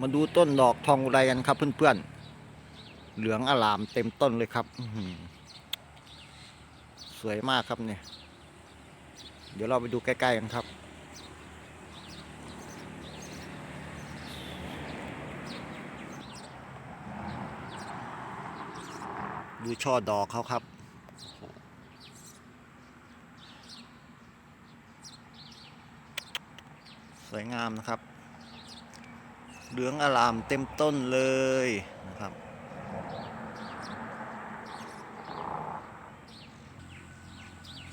มาดูต้นดอกทองอุไรกันครับเพื่อนๆ เหลืองอลามเต็มต้นเลยครับสวยมากครับเนี่ย เดี๋ยวเราไปดูใกล้ๆกันครับ ดูช่อดอกเขาครับสวยงามนะครับ เหลืองอลามเต็มต้นเลยนะครับ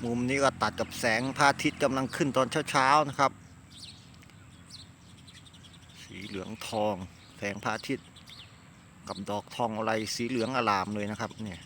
มุมนี้ก็ตัดกับแสงพระอาทิตย์กำลังขึ้นตอนเช้าๆนะครับ สีเหลืองทอง แสงพระอาทิตย์กับดอกทองอะไรสีเหลืองอลามเลยนะครับเนี่ย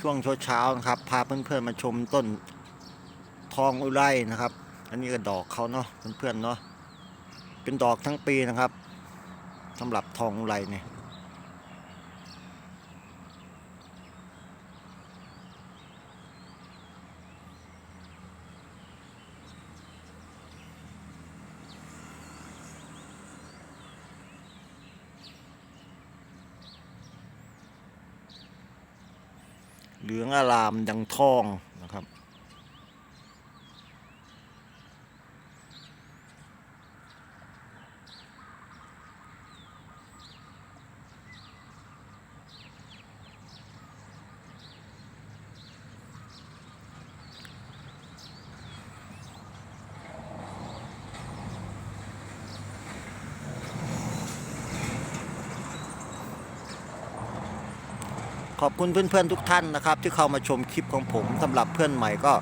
ช่วงเช้าๆนะครับ พาเพื่อนๆมาชมต้นทองอุไรนะครับ อันนี้ก็ดอกเขาเนาะเพื่อนๆเนาะเป็นดอกทั้งปีนะครับสำหรับทองอุไรเนี่ย เหลืองอารามดังทอง ขอบคุณเพื่อนๆทุกท่านนะครับ ที่เข้ามาชมคลิปของผมสำหรับเพื่อนใหม่ก็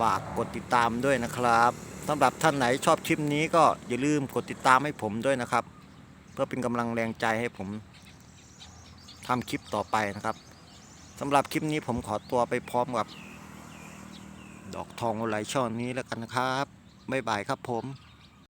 ฝากกดติดตามด้วยนะครับสำหรับท่านไหนชอบคลิปนี้ก็อย่าลืมกดติดตามให้ผมด้วยนะครับ เพื่อเป็นกำลังแรงใจให้ผมทำคลิปต่อไปนะครับสำหรับคลิปนี้ผมขอตัวไปพร้อมกับ ดอกทองไหลช่อนี้แล้วกันนะครับบ๊ายบายครับผม